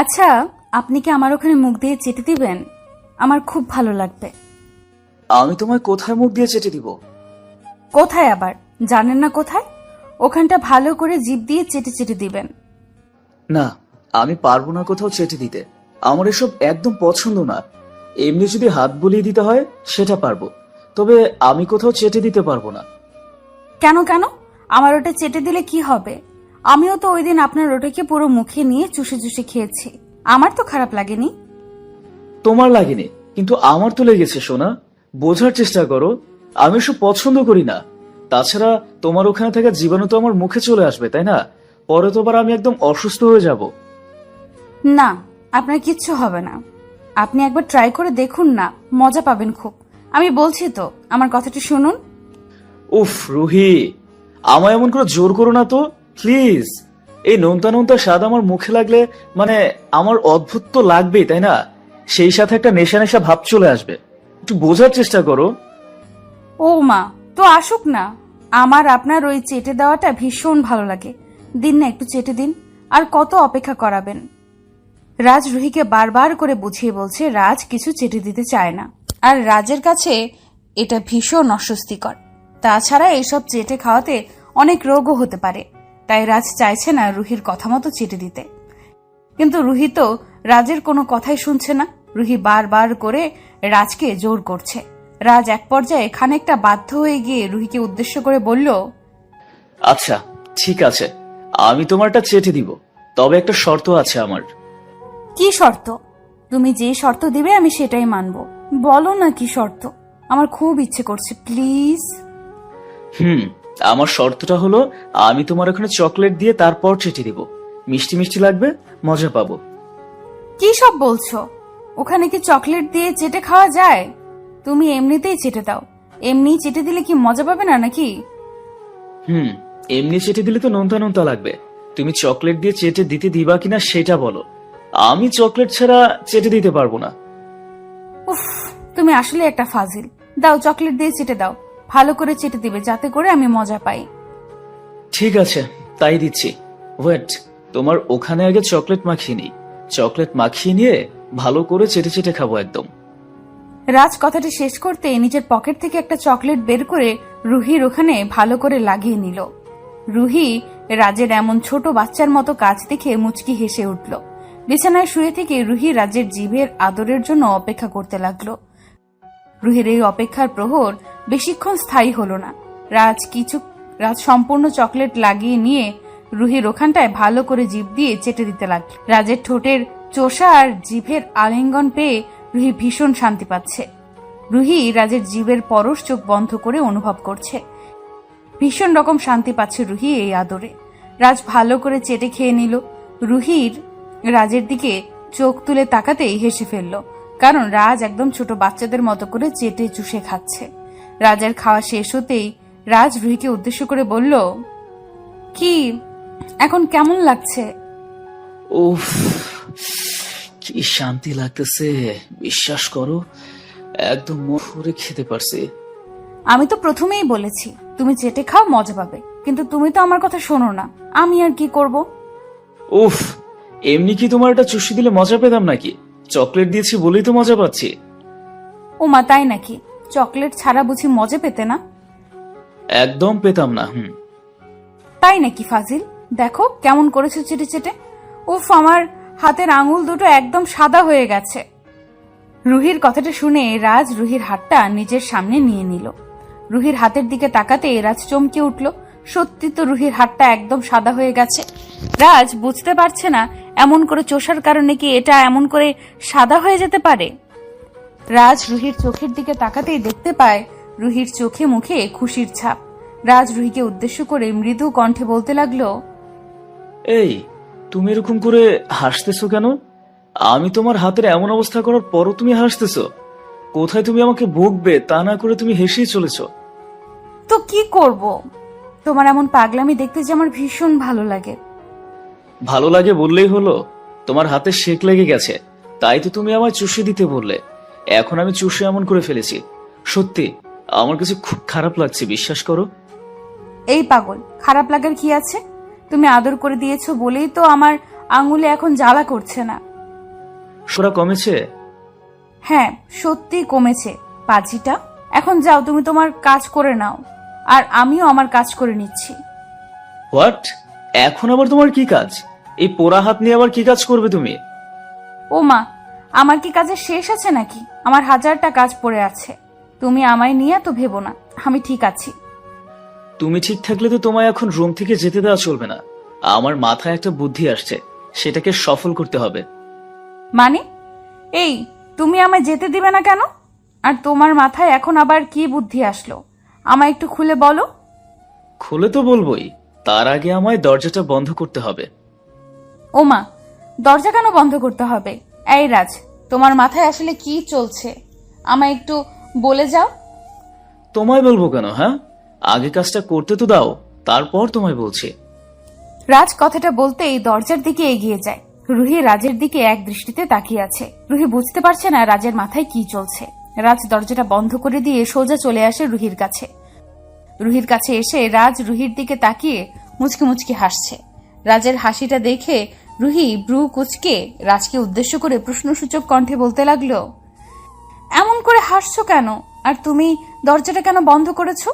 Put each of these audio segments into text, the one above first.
আচ্ছা আপনি কি আমার ওখানে মুখ দিয়ে চেটে দিবেন? আমার খুব ভালো লাগবে। আমি তোমায় কোথায় মুখ দিয়ে চেটে দিব? কোথায় আবার? জানেন না কোথায়? ওখানটা ভালো করে জিভ দিয়ে চেটে চেটে দিবেন। না আমি পারব না কোথাও চেটে দিতে। আমার এসব একদম পছন্দ না। এমনি যদি হাত বুলিয়ে দিতে হয় সেটা পারব। তবে আমি কোথাও চেটে দিতে পারব না। কেন কেন? আমার ওটা চেটে দিলে কি হবে? আমিও তো ওই দিন আপনার ওটাকে পুরো মুখে নিয়ে চুষে চুষে খেয়েছি। আমার তো খারাপ লাগেনি। তোমার লাগেনি কিন্তু আমার তো লেগেছে সোনা। বোঝার চেষ্টা করো আমি এসব পছন্দ করি না। তাছাড়া তোমার ওখানে থাকা জীবাণু তো আমার মুখে চলে আসবে তাই না? পরে তোবার আমি একদম অসুস্থ হয়ে যাব। না আপনার কিচ্ছু হবে না। আপনি একবার ট্রাই করে দেখুন না মজা পাবেন খুব। আমি বলছি তো আমার কথাটা শুনুন। উফ রুহি আমায় এমন করে জোর করো না তো। প্লিজ, এই নোনতা নোনতা স্বাদ আমার মুখে লাগলে মানে আমার অদ্ভুত তো লাগবেই, তাই না? সেই সাথে একটা নেশা নেশা ভাব চলে আসবে। একটু বোঝার চেষ্টা করো। ও মা, তো আসুক না। আমার আপনার ওই চেটে দেওয়াটা ভীষণ ভালো লাগে। দিন না, একটু চেটে দিন। আর কত অপেক্ষা করাবেন? রাজ রুহিকে বারবার করে বুঝিয়ে বলছে, রাজ কিছু চেটে দিতে চায় না। আর রাজের কাছে এটা ভীষণ অস্বস্তিকর। তাছাড়া এইসব চেটে খাওয়াতে অনেক রোগও হতে পারে। তাই রাজ চাইছে না রুহির কথা মতো চেটে দিতে। কিন্তু রুহি তো রাজের কোনো কথাই শুনছে না। রুহি বারবার করে রাজকে জোর করছে। রাজ এক পর্যায়ে খানিকটা বাধ্য হয়ে গিয়ে রুহিকে উদ্দেশ্য করে বলল আচ্ছা ঠিক আছে। আমি তোমারটা চেটে দিব। তবে একটা শর্ত আছে আমার। কি শর্ত? তুমি যে শর্ত দিবে আমি সেটাই মানব। বলো না কি শর্ত? আমার খুব ইচ্ছে করছে প্লিজ। হুম আমার শর্তটা হলো আমি তোমার ওখানে চকলেট দিয়ে তারপর চেটে দিব। মিষ্টি মিষ্টি লাগবে মজা পাবো। কি সব বলছো? ওখানে কি চকলেট দিয়ে চেটে খাওয়া যায়? তুমি এমনিতেই চেটে দাও। এমনি চেটে দিলে কি মজা পাবে না নাকি? হুম এমনি চেটে দিলে তো নোনতা নোনতা লাগবে। তুমি চকলেট দিয়ে চেটে দিতে দিবা কিনা সেটা বলো। আমি চকলেট ছাড়া চেটে দিতে পারব না। উফ তুমি আসলে একটা ফাজিল। দাও চকলেট দিয়ে চেটে দাও। ভালো করে চেটে দিবে যাতে করে আমি মজা পাই। ঠিক আছে তাই দিচ্ছি। ওয়েট তোমার ওখানে আগে চকলেট মাখিয়ে নিই। চকলেট মাখিয়ে নিয়ে ভালো করে চেটে চেটে খাব একদম। রাজ কথাটি শেষ করতে নিজের পকেট থেকে একটা চকলেট বের করে রুহির ওখানে ভালো করে লাগিয়ে নিল। রুহি রাজের এমন ছোট বাচ্চার মতো কাজ দেখে মুচকি হেসে উঠল। বিছানায় শুয়ে থেকে রুহি রাজের জিভের আদরের জন্য অপেক্ষা করতে লাগল। রুহির এই অপেক্ষার প্রহর বেশিক্ষণ স্থায়ী হলো না। রাজ কিছু রাজ সম্পূর্ণ চকলেট লাগিয়ে নিয়ে রুহির ওখানটায় ভালো করে জিভ দিয়ে চেটে দিতে লাগল। রাজের ঠোঁটের চোষা আর জিভের আলিঙ্গন পেয়ে রুহি ভীষণ শান্তি পাচ্ছে। রুহি রাজের জীবের পরশ চোখ বন্ধ করে অনুভব করছে। ভীষণ রকম শান্তি পাচ্ছে রুহি এই আদরে। রাজ ভালো করে চেটে খেয়ে নিল। রুহির রাজের দিকে চোখ তুলে তাকাতেই হেসে ফেলল, কারণ রাজ একদম ছোট বাচ্চাদের মতো করে চেটে চুষে খাচ্ছে। রাজের খাওয়া শেষ হতেই রাজ রুহিকে উদ্দেশ্য করে বলল কি এখন কেমন লাগছে? উফ কি শান্তি লাগতেছে বিশ্বাস করো একদম মুখ ভরে খেতে পারছি। আমি তো প্রথমেই বলেছি তুমি চেটে খাও মজা পাবে কিন্তু তুমি তো আমার কথা শোনো না আমি আর কি করব? উফ এমনি কি তোমার এটা চুষি দিলে মজা পেতাম নাকি? চকলেট দিয়েছি বলেই তো মজা পাচ্ছি। ও মা তাই নাকি? চকলেট ছাড়া বুঝি মজা পেতে না? একদম পেতাম না হুম। তাই নাকি ফাজিল? দেখো কেমন করেছ চেটে চেটে। উফ আমার হাতের আঙুল দুটো একদম সাদা হয়ে গেছে। রুহির কথাটা শুনে রাজ রুহির হাতটা নিজের সামনে নিয়ে নিল। রুহির হাতের দিকে তাকাতে রাজ চমকে উঠল। সত্যি তো রুহির হাতটা একদম সাদা হয়ে গেছে। রাজ বুঝতে পারছে না এমন করে চোষার কারণে কি এটা এমন করে সাদা হয়ে যেতে পারে? রাজ রুহির চোখের দিকে তাকাতেই দেখতে পায় রুহির চোখে মুখে খুশির ছাপ। রাজ রুহিকে উদ্দেশ্য করে মৃদু কণ্ঠে বলতে লাগল এই তুমি এরকম করে হাসতেছো কেন? আমি তোমার হাতের এমন অবস্থা করার পরও তুমি হাসতেছো। কোথায় তুমি আমাকে বকবে তা না করে তুমি হেসেই চলেছো? তো কি করব? তোমার এমন পাগলামি দেখতে যে আমার ভীষণ ভালো লাগে। ভালো লাগে বললেই হলো তোমার হাতে শেক লেগে গেছে। তাই তো তুমি আমায় চুষে দিতে বললে। এখন আমি চুষে এমন করে ফেলেছি। সত্যি আমার কাছে খুব খারাপ লাগছে বিশ্বাস করো। এই পাগল খারাপ লাগার কি আছে? তুমি আদর করে দিয়েছ বলেই তো আমার আঙুলে এখন জ্বালা করছে না। সোরা কমেছে? হ্যাঁ সত্যি কমেছে। পাজিটা এখন যাও তুমি তোমার কাজ করে নাও। আর আমিও আমার কাজ করে নিচ্ছি। হোয়াট এখন আবার তোমার কি কাজ? এই পোড়া হাত নিয়ে আবার কি কাজ করবে তুমি? ও মা আমার কি কাজে শেষ আছে নাকি? আমার হাজারটা কাজ পড়ে আছে। তুমি আমায় নিয়ে তো ভেবো না। আমি ঠিক আছি। তুমি ঠিক থাকলে তো তোমায় এখন রুম থেকে যেতে দেওয়া চলবে না। আমার মাথায় একটা বুদ্ধি আসছে। সেটাকে সফল করতে হবে। মানে? এই তুমি আমায় যেতে দিবে না কেন? আর তোমার মাথায় এখন আবার কি বুদ্ধি আসলো? আমায় একটু খুলে বলো। খুলে তো বলবোই। তার আগে আমায় দরজাটা বন্ধ করতে হবে। ও মা দরজা কেন বন্ধ করতে হবে? এই রাজ তোমার মাথায় আসলে কি চলছে? আমায় একটু বলে যাও। তোমায় বলব কেন হ্যাঁ? আগে কাজটা করতে তো দাও তারপর তোমায় বলছি। রাজ কথাটা বলতেই দরজার দিকে এগিয়ে যায়। রুহি রাজের দিকে এক দৃষ্টিতে তাকিয়ে আছে। রুহি বুঝতে পারছে না রাজের মাথায় কি চলছে। রাজ দরজাটা বন্ধ করে দিয়ে সোজা চলে আসে রুহির কাছে। রুহির কাছে এসে রাজ রুহির দিকে তাকিয়ে মুচকি মুচকি হাসছে। রাজের হাসিটা দেখে রুহি ব্রু কুচকে রাজকে উদ্দেশ্য করে প্রশ্নসূচক কণ্ঠে বলতে লাগল এমন করে হাসছো কেন? আর তুমি দরজাটা কেন বন্ধ করেছ?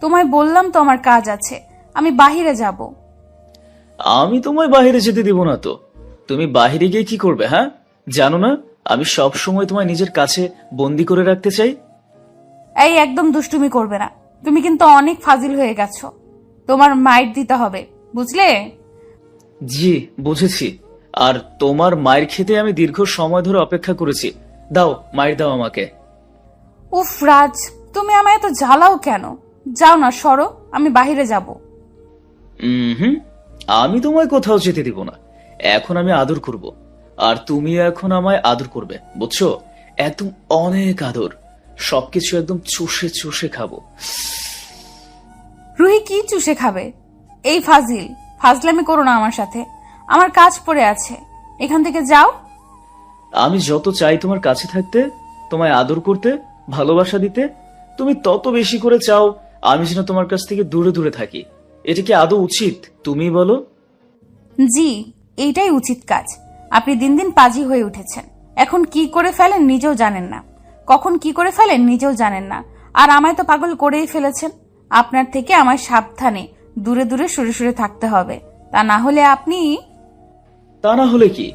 তোমায় বললাম তো আমার কাজ আছে আমি বাহিরে যাব। আমি তোমায় বাহিরে যেতে দিব না তো। তুমি বাহিরে গিয়ে কি করবে হ্যাঁ? জানো না আমি সব সময় তোমায় নিজের কাছে বন্দি করে রাখতে চাই। এই একদম দুষ্টুমি করবে না। তুমি কিন্তু অনেক ফাজিল হয়ে গেছো। তোমার মাইট দিতে হবে বুঝলে? জি বুঝেছি। আর তোমার মায়ের খেতে আমি দীর্ঘ সময় ধরে অপেক্ষা করেছি। দাও মায়ের দাও আমাকে। উফ রাজ তুমি আমায় এত জ্বালাও কেন? যাও না সরো আমি বাইরে যাব। হুম আমি তোমায় কোথাও যেতে দিব না। এখন আমি আদর করব। আর তুমি এখন আমায় আদর করবে বুঝছ? একদম অনেক আদর। সবকিছু একদম চুষে চুষে খাব। রুহি কি চুষে খাবে? এই ফাজিল। ফাজলামি করো না আমার সাথে। আমার কাজ পড়ে আছে। এখান থেকে যাও। আমি যত চাই তোমার কাছে থাকতে তোমায় আদর করতে ভালোবাসা দিতে তুমি তত বেশি করে চাও আমি যেন তোমার কাছ থেকে দূরে দূরে থাকি। এটা কি আদৌ উচিত? তুমি বলো। জি এইটাই উচিত কাজ। আপনি দিন দিন পাজি হয়ে উঠেছেন। এখন কি করে ফেলেন নিজেও জানেন না। কখন কি করে ফেলেন নিজেও জানেন না। আর আমায় তো পাগল করেই ফেলেছেন। আপনার থেকে আমায় সাবধানে দূরে দূরে সরে সরে থাকতে হবে। তা না হলে আপনি তা না হলে কি?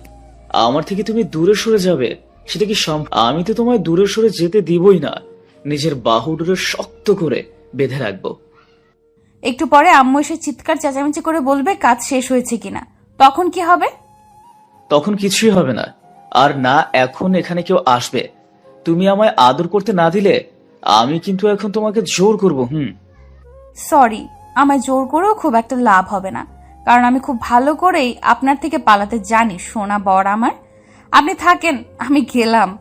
আমার থেকে তুমি দূরে সরে যাবে সেটা কি সম্ভব? আমি তো তোমায় দূরে সরে যেতে দিবই না। নিজের বাহু ডুরে শক্ত করে বেঁধে রাখব। একটু পরে আম্মু এসে চিৎকার চেঁচামেচি করে বলবে কাজ শেষ হয়েছে কিনা। তখন কি হবে? তখন কিছুই হবে না। আর না এখন এখানে কেউ আসবে। তুমি আমায় আদর করতে না দিলে আমি কিন্তু এখন তোমাকে জোর করব হুম। সরি আমায় জোর করেও খুব একটা লাভ হবে না। কারণ আমি খুব ভালো করেই আপনার থেকে পালাতে জানি, সোনা বর আমার। আপনি থাকেন, আমি গেলাম।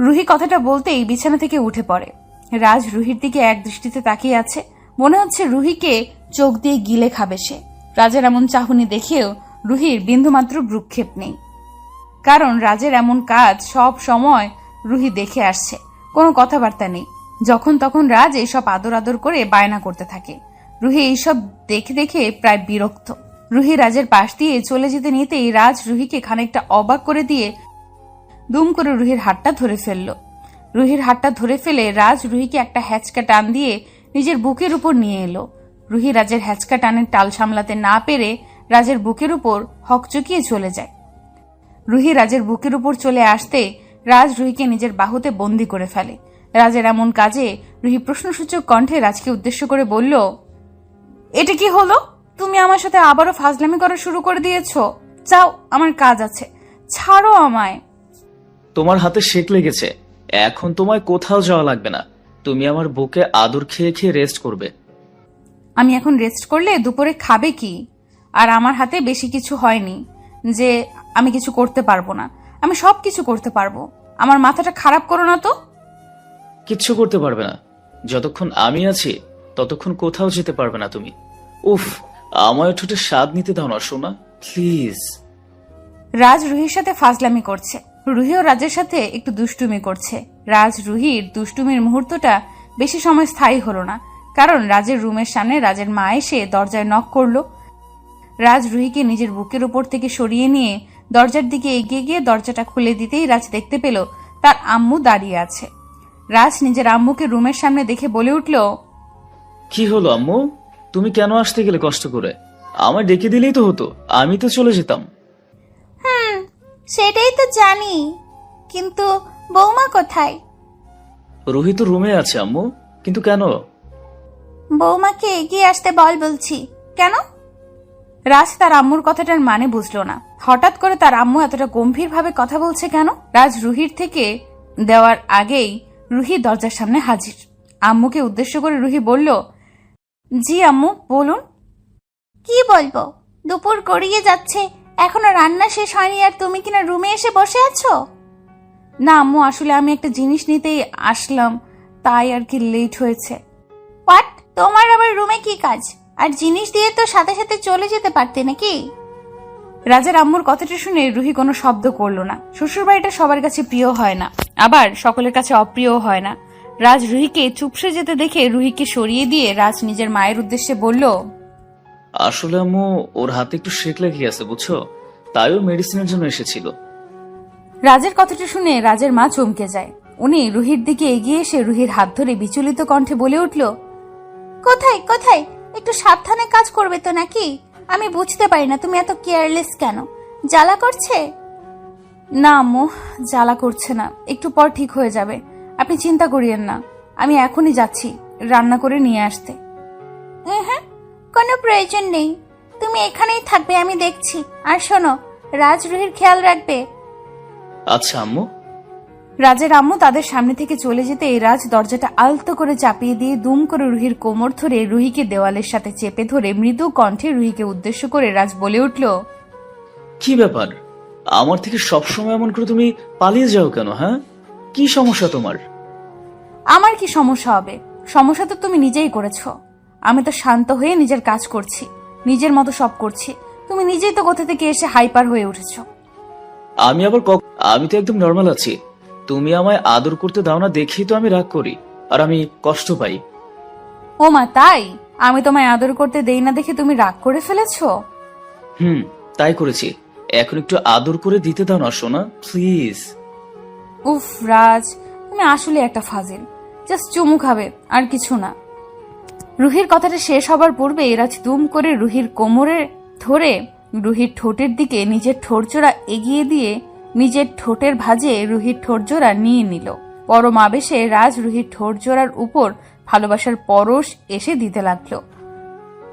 রুহি কথাটা বলতেই বিছানা থেকে উঠে পড়ে। রাজ রুহির দিকে এক দৃষ্টিতে তাকিয়ে আছে। মনে হচ্ছে রুহিকে চোখ দিয়ে গিলে খাবে সে। রাজের এমন চাহনি দেখেও রুহির বিন্দুমাত্র ভ্রুক্ষেপ নেই। কারণ রাজের এমন কাজ সব সময় রুহি দেখে আসছে। কোনো কথাবার্তা নেই। যখন তখন রাজ এইসব আদর আদর করে বায়না করতে থাকে। রুহি এইসব দেখে দেখে প্রায় বিরক্ত। রুহি রাজের পাশ দিয়ে চলে যেতে নিতেই রাজ রুহিকে খানিকটা অবাক করে দিয়ে দুম করে রুহির হাতটা ধরে ফেলল। রুহির হাতটা ধরে ফেলে রাজ রুহিকে একটা হ্যাচকা টান দিয়ে নিজের বুকের উপর নিয়ে এলো। রুহি রাজের হ্যাচকা টানের টাল সামলাতে না পেরে রাজের বুকের উপর হকচকিয়ে চলে যায়। রুহি রাজের বুকের উপর চলে আসতে রাজ রুহিকে নিজের বাহুতে বন্দি করে ফেলে। রাজের এমন কাজে রুহি প্রশ্নসূচক কণ্ঠে রাজকে উদ্দেশ্য করে বলল এটা কি হলো? তুমি আমার সাথে আবারও ফাজলামি করা শুরু করে দিয়েছ। চাও আমার কাজ আছে। ছাড়ো আমায়। তোমার হাতে শেক লেগেছে। এখন তোমায় কোথাও যাওয়া লাগবে না। তুমি আমার বুকে আদর খেয়ে খেয়ে রেস্ট করবে। আমি এখন রেস্ট করলে দুপুরে খাবে কি? আর আমার হাতে বেশি কিছু হয়নি যে আমি কিছু করতে পারব না। আমি সব কিছু করতে পারব। আমার মাথাটা খারাপ করো না তো। কিচ্ছু করতে পারবে না। যতক্ষণ আমি আছি ততক্ষণ কোথাও যেতে পারবে না তুমি। উফ, আমায় ঠোঁটে স্বাদ নিতে দাও না, সোনা। প্লিজ। রাজ রুহির সাথে ফাজলামি করছে। রুহিও রাজের সাথে একটু দুষ্টুমি করছে। রাজ রুহির দুষ্টুমির মুহূর্তটা বেশি সময় স্থায়ী হলো না, কারণ রাজের রুমের সামনে রাজের মা এসে দরজায় নক করল। রাজ রুহিকে নিজের বুকের উপর থেকে সরিয়ে নিয়ে দরজার দিকে এগিয়ে গিয়ে দরজাটা খুলে দিতেই রাজ দেখতে পেল তার আম্মু দাঁড়িয়ে আছে। রাজ নিজের আম্মুকে রুমের সামনে দেখে বলে উঠল কি হলো আম্মু? তুমি কেন আসতে গেলে কষ্ট করে? আমার ডেকে দিলেই তো হতো আমি তো চলে যেতাম। হুম সেটাই তো জানি কিন্তু বৌমা কোথায়? রোহিত রুমে আছে আম্মু কিন্তু কেন? বৌমাকে এগিয়ে আসতে বল বলছি কেন? রাজ তার আম্মুর কথাটার মানে বুঝলো না। হঠাৎ করে তার আম্মু এতটা গম্ভীরভাবে কথা বলছে কেন? রাজ রুহির থেকে দেওয়ার আগেই রুহি দরজার সামনে হাজির। আম্মুকে উদ্দেশ্য করে রুহি বলল জি আম্মু বলুন। কি বলব? দুপুর গড়িয়ে যাচ্ছে এখনও রান্না শেষ হয়নি আর তুমি কিনা রুমে এসে বসে আছো? না আম্মু আসলে আমি একটা জিনিস নিতেই আসলাম তাই আর কি লেট হয়েছে। হোয়াট তোমার আবার রুমে কি কাজ? আর জিনিস দিয়ে তো সাথে সাথে চলে যেতে পারতে নাকি? রাজার আম্মুর কথাটা শুনে রুহি কোনো শব্দ করল না। শ্বশুরবাড়িটা সবার কাছে প্রিয় হয় না আবার সকলের কাছে অপ্রিয় হয় না। রাজ রুহিকে চুপসে যেতে দেখে রুহিকে সরিয়ে দিয়ে রাজ নিজের মায়ের উদ্দেশ্যে বলল আসলে আম্মু ওর হাতে একটু শেক লেগে গেছে বুঝছ? তাই ও মেডিসিনের জন্য এসেছিল। রাজের কথাটা শুনে রাজের মা চমকে যায়। উনি রুহির দিকে এগিয়ে এসে রুহির হাত ধরে বিচলিত কণ্ঠে বলে উঠল কোথায় কোথায়? একটু সাবধানে কাজ করবে তো নাকি? আমি বুঝতে পারি না তুমি এত কেয়ারলেস কেন? জ্বালা করছে? না আম্মু জ্বালা করছে না। একটু পর ঠিক হয়ে যাবে। আপনি চিন্তা করিয়েন না। আমি এখনই যাচ্ছি রান্না করে নিয়ে আসতে। হ্যাঁ কোনো প্রয়োজন নেই। তুমি এখানেই থাকবে আমি দেখছি। আর শোনো রাজ রুহির খেয়াল রাখবে। আচ্ছা আম্মু। রাজের আম্মু তাদের সামনে থেকে চলে যেতে এই রাজ দরজাটা আলতো করে চাপিয়ে দিয়ে দুম করে রুহির কোমর ধরে রুহিকে দেওয়ালের সাথে চেপে ধরে মৃদু কণ্ঠে রুহিকে উদ্দেশ্য করে রাজ বলে উঠল কি ব্যাপার? আমার থেকে সবসময় এমন করে তুমি পালিয়ে যাও কেন হ্যাঁ? কি সমস্যা তোমার? আমার কি সমস্যা হবে? সমস্যা তো তুমি নিজেই করেছ। আমি তো শান্ত হয়ে নিজের কাজ করছি নিজের মতো সব করছি। তুমি নিজেই তো কোথা থেকে এসে হাইপার হয়ে উঠেছো। আমি আবার কক- আমি তো একদম নর্মাল আছি। তুমি আমায় আদর করতে দাও না দেখেই তো আমি রাগ করি আর আমি কষ্ট পাই। ও মা তাই? আমি তোমায় আদর করতে দেই না দেখে তুমি রাগ করে ফেলেছো? হুম তাই করেছি। এখন একটু আদর করে দিতে দাও না সোনা প্লিজ উফ, রাজ, তুমি আসলে একটা ফাজিল। জাস্ট চুমু খাবে, আর কিছু না। রুহির কথাটা শেষ হবার পূর্বে এরাজ দুম করে রুহির কোমরে ধরে রুহির ঠোঁটের দিকে নিজের ঠোরজোড়া এগিয়ে দিয়ে নিজের ঠোঁটের ভাঁজে রুহির ঠোরজোড়া নিয়ে নিল। পরম আবেশে রাজ রুহির ঠোরজোড়ার উপর ভালোবাসার পরশ এসে দিতে লাগল।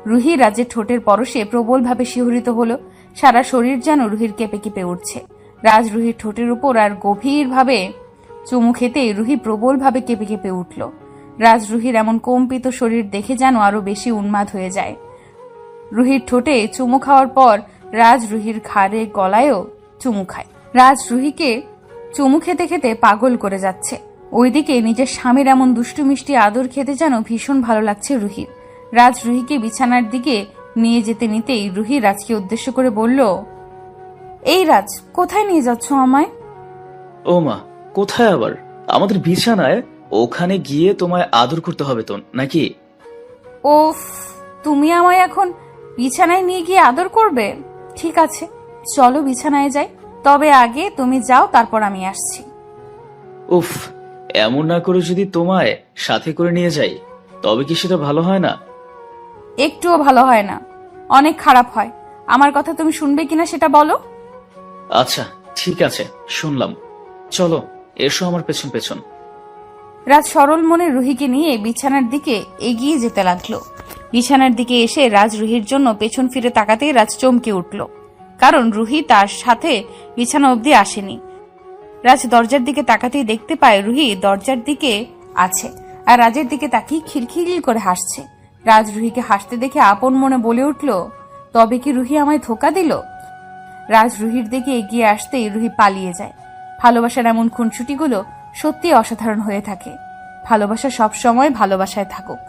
রুহি রাজের ঠোঁটের পরশে প্রবলভাবে শিহরিত হলো, সারা শরীর যেন রুহির কেঁপে কেঁপে উঠছে। রাজ রুহির ঠোঁটের উপর আর গভীরভাবে চুমু খেতেই রুহি প্রবলভাবে কেঁপে কেঁপে উঠল। রাজ রুহির এমন কম্পিত শরীর দেখে যেন আরও বেশি উন্মাদ হয়ে যায়। রুহির ঠোঁটে চুমু খাওয়ার পর রাজ রুহির ঘাড়ে, গলায়ও চুমু খায়। রাজ রুহিকে চুমু খেতে খেতে পাগল করে যাচ্ছে। ওইদিকে নিজের স্বামীর এমন দুষ্টু মিষ্টি আদর খেতে যেন ভীষণ ভালো লাগছে রুহির। রাজ রুহিকে বিছানার দিকে নিয়ে যেতে নিতেই রুহি রাজকে উদ্দেশ্য করে বলল এই রাজ কোথায় নিয়ে যাচ্ছ আমায়? ও মা কোথায় আবার? আমাদের বিছানায় ওখানে গিয়ে তোমায় আদর করতে হবে তো নাকি? ওফ তুমি আমায় এখন বিছানায় নিয়ে গিয়ে আদর করবে? ঠিক আছে চলো বিছানায় যাই। তবে আগে তুমি যাও তারপর আমি আসছি। উফ এমন না করে যদি তোমায় সাথে করে নিয়ে যাই তবে কি সেটা ভালো হয় না? একটুও ভালো হয় না। অনেক খারাপ হয়। আমার কথা তুমি শুনবে কিনা সেটা বলো। আচ্ছা ঠিক আছে, শুনলাম। চলো, এসো আমার পেছন পেছন। রাজ সরল মনে রুহিকে নিয়ে বিছানার দিকে এগিয়ে যেতে লাগল। বিছানার দিকে এসে রাজ রুহির জন্য পেছন ফিরে তাকাতেই রাজ চমকে উঠল। কারণ রুহি তার সাথে বিছানা অবধি আসেনি। রাজ দরজার দিকে তাকাতেই দেখতে পায় রুহি দরজার দিকে আছে, আর রাজের দিকে তাকিয়ে খিলখিল করে হাসছে। রাজ রুহিকে হাসতে দেখে আপন মনে বলে উঠল, তবে কি রুহি আমায় ধোকা দিল? রাজ রুহির দিকে এগিয়ে আসতেই রুহি পালিয়ে যায়। ভালোবাসার এমন খুনসুটিগুলো সত্যি অসাধারণ হয়ে থাকে। ভালোবাসা সব সময় ভালোবাসায় থাকুক।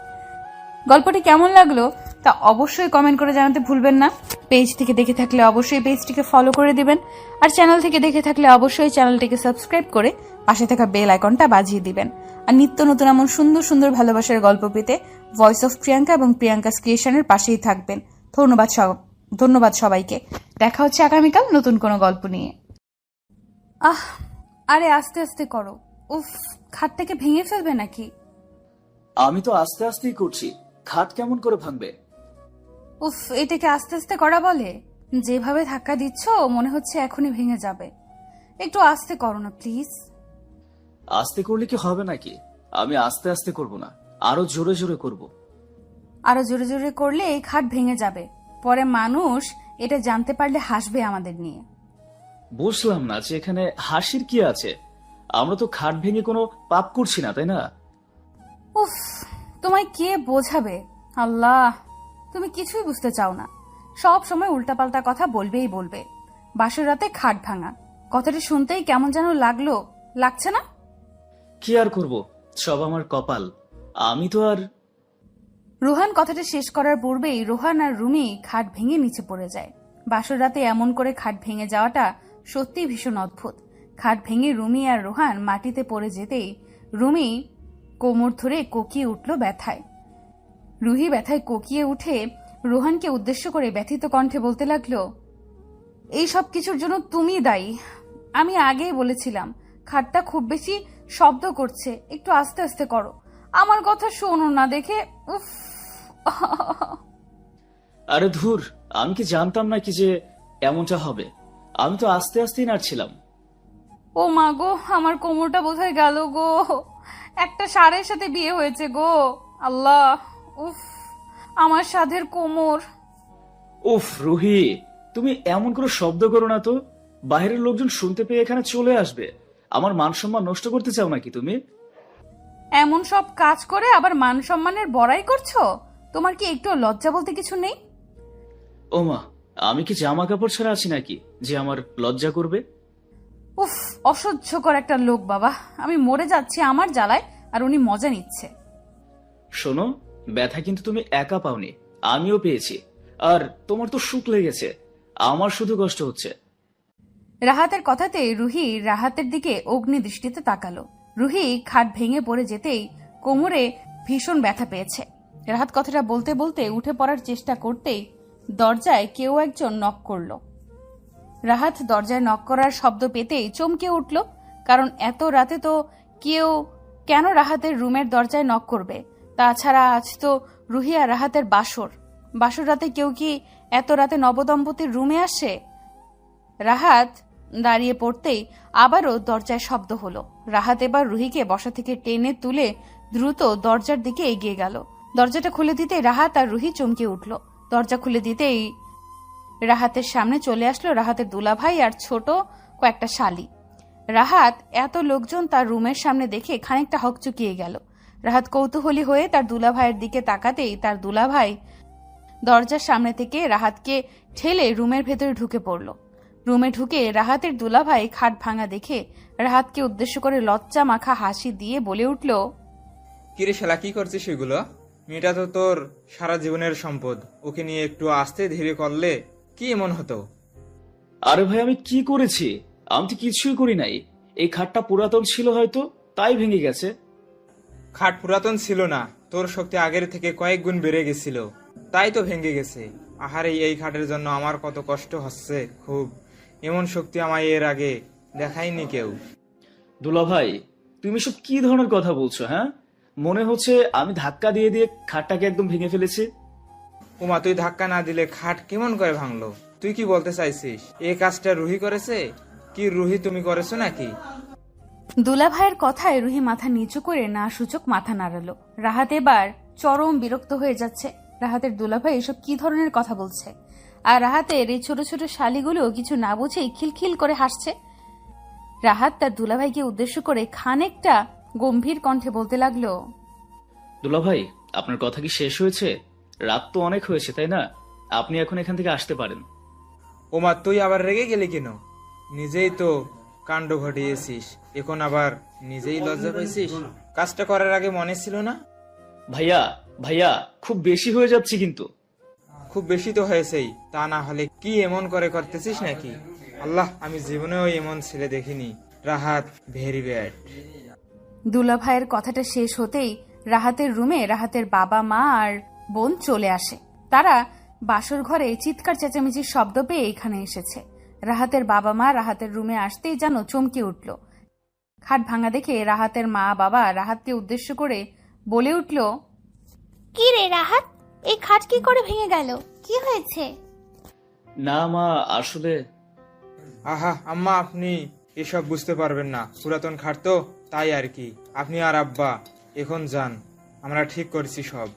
গল্পটি কেমন লাগল তা অবশ্যই কমেন্ট করে জানাতে ভুলবেন না। পেজ থেকে দেখে থাকলে অবশ্যই পেজটিকে ফলো করে দিবেন। আর চ্যানেল থেকে দেখে থাকলে অবশ্যই চ্যানেলটিকে সাবস্ক্রাইব করে পাশে থাকা বেল আইকনটা বাজিয়ে দিবেন। আর নিত্য নতুন এমন সুন্দর সুন্দর ভালোবাসার গল্প পেতে ভয়েস অফ প্রিয়াঙ্কা এবং প্রিয়াঙ্কা ক্রিয়েশনের পাশেই থাকবেন। ধন্যবাদ সব ধন্যবাদ সবাইকে। দেখা হচ্ছে আগামীকাল নতুন কোনো গল্প নিয়ে। আহ আরে আস্তে আস্তে করো। উফ খাটটাকে ভেঙে ফেলবে নাকি? আমি তো আস্তে আস্তেই করছি। খাট কেমন করে ভাঙবে? উফ এটাকে আস্তে আস্তে করা বলে? যেভাবে ধাক্কা দিচ্ছ মনে হচ্ছে এখনই ভেঙে যাবে। একটু আস্তে করো না প্লিজ। আস্তে করলে কি হবে নাকি? আমি আস্তে আস্তে করব না। আরও জোরে জোরে করব। আরও জোরে জোরে করলে এই খাট ভেঙে যাবে। পরে মানুষ এটা জানতে পারলে হাসবে আমাদের নিয়ে। বুঝলাম না যে এখানে হাসির কি আছে। আমরা তো খাট ভেঙে কোনো পাপ করছি না তাই না? উফ তোমায় কে বোঝাবে? আল্লাহ তুমি কিছুই বুঝতে চাও না। সব সময় উল্টাপাল্টা কথা বলবেই বলবে। বাসর রাতে খাট ভাঙা। কথাটা শুনতেই কেমন যেন লাগল। লাগছে না? কি আর করব? সব আমার কপাল। আমি তো আর রোহান কথাটা শেষ করার পূর্বেই রোহান আর রুমি খাট ভেঙে নিচে পড়ে যায়। বাসর রাতে এমন করে খাট ভেঙে যাওয়াটা সত্যিই ভীষণ অদ্ভুত। খাট ভেঙে রুমি আর রোহান মাটিতে পড়ে যেতেই রুমি কোমর ধরে কোকিয়ে উঠল ব্যথায়। রুহি ব্যথায় কোকিয়ে উঠে রোহানকে উদ্দেশ্য করে ব্যথিত কণ্ঠে বলতে লাগল, এই সব কিছুর জন্য তুমি দায়ী। আমি আগেই বলেছিলাম, খাটটা খুব বেশি শব্দ করছে, একটু আস্তে আস্তে করো। আমার কথা শোনো না দেখে, উফ। আরে ধুর আমি কি জানতাম না কি যে এমনটা হবে? আমি তো আস্তে আস্তেই নাড়ছিলাম। ও মা গো আমার কোমরটা বোধহয় গেল গো। একটা সারের সাথে বিয়ে হয়েছে গো। আল্লাহ উফ আমার সাধের কোমর। উফ রুহি তুমি এমন কোনো শব্দ করো না তো। বাইরের লোকজন শুনতে পেয়ে এখানে চলে আসবে। আমার মান সম্মান নষ্ট করতে চাও নাকি তুমি? এমন সব কাজ করে আবার মান সম্মানের বড়াই করছ? তোমার কি একটু লজ্জা বলতে কিছু নেই? ওমা আমি কি জামা কাপড় ছাড়া আছি নাকি যে আমার লজ্জা করবে? উফ অসহ্যকর একটা লোক বাবা। আমি মরে যাচ্ছি আমার জ্বালায় আর উনি মজা নিচ্ছে। শোনো ব্যথা কিন্তু তুমি একা পাওনি আমিও পেয়েছি। আর তোমার তো সুখ লেগেছে আমার শুধু কষ্ট হচ্ছে। রাহাতের কথাতে রুহি রাহাতের দিকে অগ্নি দৃষ্টিতে তাকালো। রুহি খাট ভেঙে পড়ে যেতেই কোমরে ভীষণ ব্যথা পেয়েছে। রাহাত কথাটা বলতে বলতে উঠে পড়ার চেষ্টা করতেই দরজায় কেউ একজন নক করল। রাহাত দরজায় নক করার শব্দ পেতেই চমকে উঠল, কারণ এত রাতে তো কেউ কেন রাহাতের রুমের দরজায় নক করবে? তাছাড়া আজ তো রুহিয়া রাহাতের বাসর। বাসর রাতে কেউ কি এত রাতে নবদম্পতির রুমে আসে? রাহাত দাঁড়িয়ে পড়তেই আবারও দরজায় শব্দ হলো। রাহাত এবার রুহিকে বসা থেকে টেনে তুলে দ্রুত দরজার দিকে এগিয়ে গেল। দরজাটা খুলে দিতেই রাহাত আর রুহি চমকে উঠল। দরজা খুলে দিতেই রাহাতের সামনে চলে আসলো রাহাতের দুলাভাই আর ছোট কয়েকটা শালি। রাহাত এত লোকজন তার রুমের সামনে দেখে খানিকটা হকচুকিয়ে গেল। রাহাত কৌতূহলী হয়ে তার দুলাভাইয়ের দিকে তাকাতেই তার দুলাভাই দরজার সামনে থেকে রাহাতকে ঠেলে রুমের ভেতরে ঢুকে পড়ল। রুমে ঢুকে রাহাতের দুলাভাই খাট ভাঙা দেখে রাহাতকে উদ্দেশ্য করে লজ্জা মাখা হাসি দিয়ে বলে উঠল, কিরে শালা, কি করছিস সেগুলো মেয়েটা তো তোর সারা জীবনের সম্পদ। ওকে নিয়ে একটু আস্তে ধীরে করলে কি এমন হতো? আরে ভাই আমি কি করেছি? আমি তো কিছুই করি নাই। এই খাটটা পুরাতন ছিল হয়তো তাই ভেঙে গেছে। খাট পুরাতন ছিল না তোর শক্তি আগের থেকে কয়েক গুণ বেড়ে গেছিল। তাই তো ভেঙে গেছে। আহারে এই খাটের জন্য আমার কত কষ্ট হচ্ছে খুব। এমন শক্তি আমায় এর আগে দেখায়নি কেউ। দুলা ভাই তুমি সব কি ধরনের কথা বলছো হ্যাঁ? মনে হচ্ছে আমি ধাক্কা দিয়ে দিয়ে খাটটাকে একদম ভেঙে ফেলেছি। উমা তুই ধাক্কা না দিলে খাট কেমন করে ভাঙলো? তুই কি বলতে চাইছিস? এই কাজটা রুহি করেছে? কি রুহি তুমি করেছ নাকি? দুলাভাইয়ের কথায় রুহি মাথা নিচু করে না সূচক মাথা নাড়ালো। রাহাত এবার চরম বিরক্ত হয়ে যাচ্ছে। রাহাতের দুলাভাই এসব কি ধরনের কথা বলছে? আর রাহাতের এই ছোট ছোট শালিগুলো কিছু না বুঝেই খিলখিল করে হাসছে। রাহাত তার দুলাভাইকে উদ্দেশ্য করে খানিকটা গম্ভীর কণ্ঠে বলতে লাগল দুলা ভাই আপনার কথা কি শেষ হয়েছে? রাত তো অনেক হয়েছে তাই না? আপনি এখন এখান থেকে আসতে পারেন। ওমা তুই আবার রেগে গেলি কেন? নিজেই তো কাণ্ড ঘটিয়েছিস। এখন আবার নিজেই লজ্জা পাইছিস? কাজটা করার আগে মনে ছিল না? ভাইয়া ভাইয়া খুব বেশি হয়ে যাচ্ছে কিন্তু। খুব বেশি তো হয়েছেই। তা না হলে কি এমন করে করতেছিস নাকি? আল্লাহ আমি জীবনেও এমন ছেলে দেখিনি। Rahat very bad. দুলাভাইয়ের কথাটা শেষ হতেই রাহাতের রুমে রাহাতের বাবা মা আর বোন চলে আসে। তারা বাসর ঘরে চিৎকার চেঁচামেচির শব্দ পেয়ে এখানে এসেছে। রাহাতের বাবা মা রাহাতের রুমে আসতেই যেন চমকে উঠল। খাট ভাঙা দেখে রাহাতের মা বাবা রাহাতকে উদ্দেশ্য করে বলে উঠল কি রে রাহাত? এই খাট কি করে ভেঙে গেল? কি হয়েছে? না মা আসলে আহা আম্মা আপনি এসব বুঝতে পারবেন না। পুরাতন খাট তো। তাই আর কি। আপনি আর আব্বা এখন যান। আমরা ঠিক করছি সব।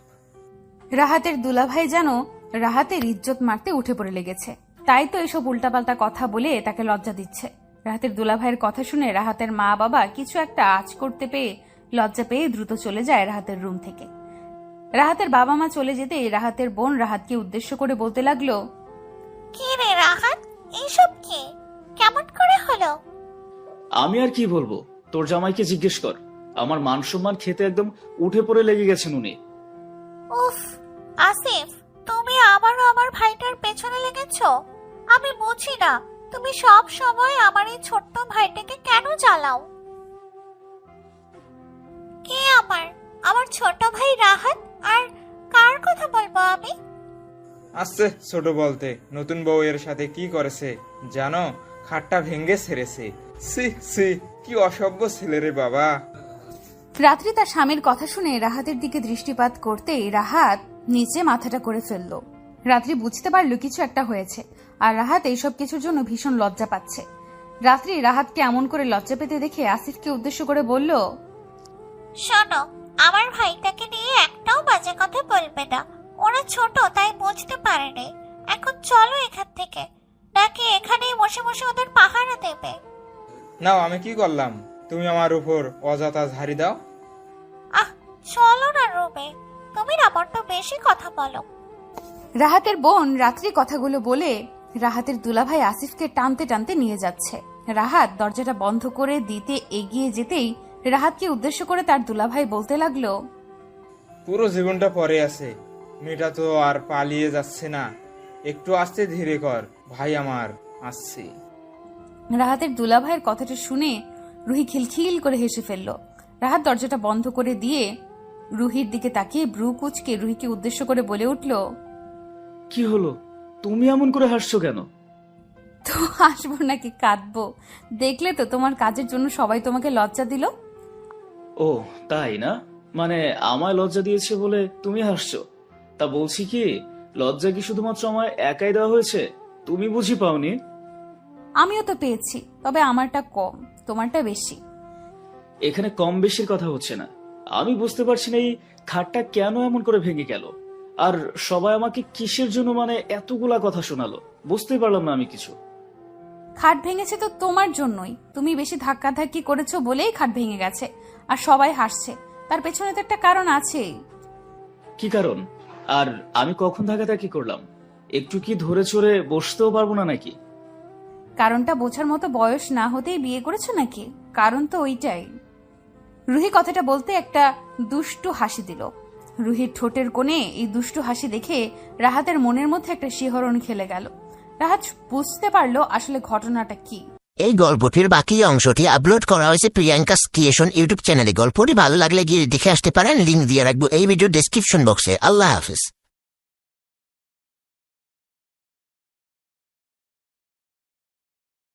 রাহাতের দুলাভাই যেন রাহাতের ইজ্জত মারতে উঠে পড়ে লেগেছে। তাই তো এসব উল্টাপাল্টা কথা বলে তাকে লজ্জা দিচ্ছে। রাহাতের দুলাভাইয়ের কথা শুনে রাহাতের মা বাবা কিছু একটা আজ করতে পেয়ে লজ্জা পেয়ে দ্রুত চলে যায় রাহাতের রুম থেকে। রাহাতের বাবা মা চলে যেতেই রাহাতের বোন রাহাতকে উদ্দেশ্য করে বলতে লাগল কি রে রাহাত? এইসব কি? কেমন করে হলো? আমি আর কি বলব? তোর জামাইকে জিজ্ঞেস কর। আমার মান সম্মান খেতে একদম উঠে পড়ে লেগে গেছেন উনি। উফ আসিফ তুমি আবারও আমার ভাইটার পেছনে লেগেছো? আমি বুঝি না তুমি সব সময় আমার এই ছোট্ট ভাইটাকে কেন জ্বালাও? কে আমার? আমার ছোট ভাই রাহাত? আর কার কথা বলব আমি? আসছে ছোট বলতে নতুন বউ এর সাথে কি করেছে? জানো খাটটা ভেঙ্গে ছেড়েছে। সি সি কি অসভ্য ছেলে রে বাবা। রাত্রি তার স্বামীর কথা শুনে রাহাতের দিকে দৃষ্টিপাত করতেই রাহাত নিচে মাথাটা করে ফেলল। রাত্রি বুঝতে পারল কিছু একটা হয়েছে আর রাহাত এইসব কিছুর জন্য ভীষণ লজ্জা পাচ্ছে। রাত্রি রাহাতকে এমন করে লজ্জা পেতে দেখে আসিফকে উদ্দেশ্য করে বলল শোনো আমার ভাইটাকে নিয়ে একটাও বাজে কথা বলবে না। ওরা ছোট তাই বুঝতে পারেনি। এখন চলো এখান থেকে। নাকি এখানেই বসে বসে ওদের পাহারা দেবে? নাও আমি কি করলাম? তুমি আমার উপর অযথা ঝাড়ি দাও। আহ চলো না রুমে। তুমি না বড্ড বেশি কথা বলো। রাহাতের বোন রাত্রি কথাগুলো বলে রাহাতের দুলাভাই আসিফকে টানতে টানতে নিয়ে যাচ্ছে। রাহাত দরজাটা বন্ধ করে দিতে এগিয়ে যেতেই রাহাতকে উদ্দেশ্য করে তার দুলাভাই বলতে লাগল পুরো জীবনটা পরে আছে। মেয়েটা তো আর পালিয়ে যাচ্ছে না। একটু আস্তে ধীরে কর। ভাই আমার আসছি। রাহাতের দুলাভাইয়ের কথাটা শুনে রুহি খিলখিল করে হেসে ফেলল। রাহাত দরজাটা বন্ধ করে দিয়ে রুহির দিকে তাকিয়ে ব্রু কুচকে রুহিকে উদ্দেশ্য করে বলে উঠল কি হলো? তুমি এমন করে হাসছো কেন? তো হাসবো নাকি কাঁদবো? দেখলে তো তোমার কাজের জন্য সবাই তোমাকে লজ্জা দিল? ও তাই না? মানে আমায় লজ্জা দিয়েছে বলে তুমি হাসছো? তা বলছি কি লজ্জা কি শুধুমাত্র আমায় একাই দেওয়া হয়েছে? তুমি বুঝি পাওনি? আমিও তো পেয়েছি তবে আমারটা কম তোমারটা বেশি। এখানে কম বেশির কথা হচ্ছে না। আমি বুঝতে পারছি না এই খাটটা কেন এমন করে ভেঙে গেল। আর সবাই আমাকে কিসের জন্য মানে এতগুলা কথা শোনালো? বুঝতেই পারলাম না আমি কিছু। খাট ভেঙেছে তো তোমার জন্যই। তুমি বেশি ধাক্কাধাক্কি করেছ বলেই খাট ভেঙে গেছে আর সবাই হাসছে। তার পেছনে তো একটা কারণ আছে কি কারণ? আর আমি কখন ধাক্কাধাক্কি করলাম? একটু কি ধরে চড়ে বসতেও পারব না নাকি? কারণটা বোঝার মতো বয়স না হতেই বিয়ে করেছ নাকি? কারণ তো ওইটাই। রুহি কথাটা বলতে একটা দুষ্টু হাসি দিল। রুহির ঠোঁটের কোণে এই দুষ্টু হাসি দেখে রাহাতের মনের মধ্যে একটা শিহরণ খেলে গেল। রাহাত বুঝতে পারল আসলে ঘটনাটা কি। এই গল্পটির বাকি অংশটি আপলোড করা হয়েছে প্রিয়াঙ্কা ক্রিয়েশন ইউটিউব চ্যানেলে। গল্পটি ভালো লাগলে গিয়ে দেখে আসতে পারেন। লিঙ্ক দিয়ে রাখব এই ভিডিও ডেসক্রিপশন বক্সে আল্লাহ হাফিজ।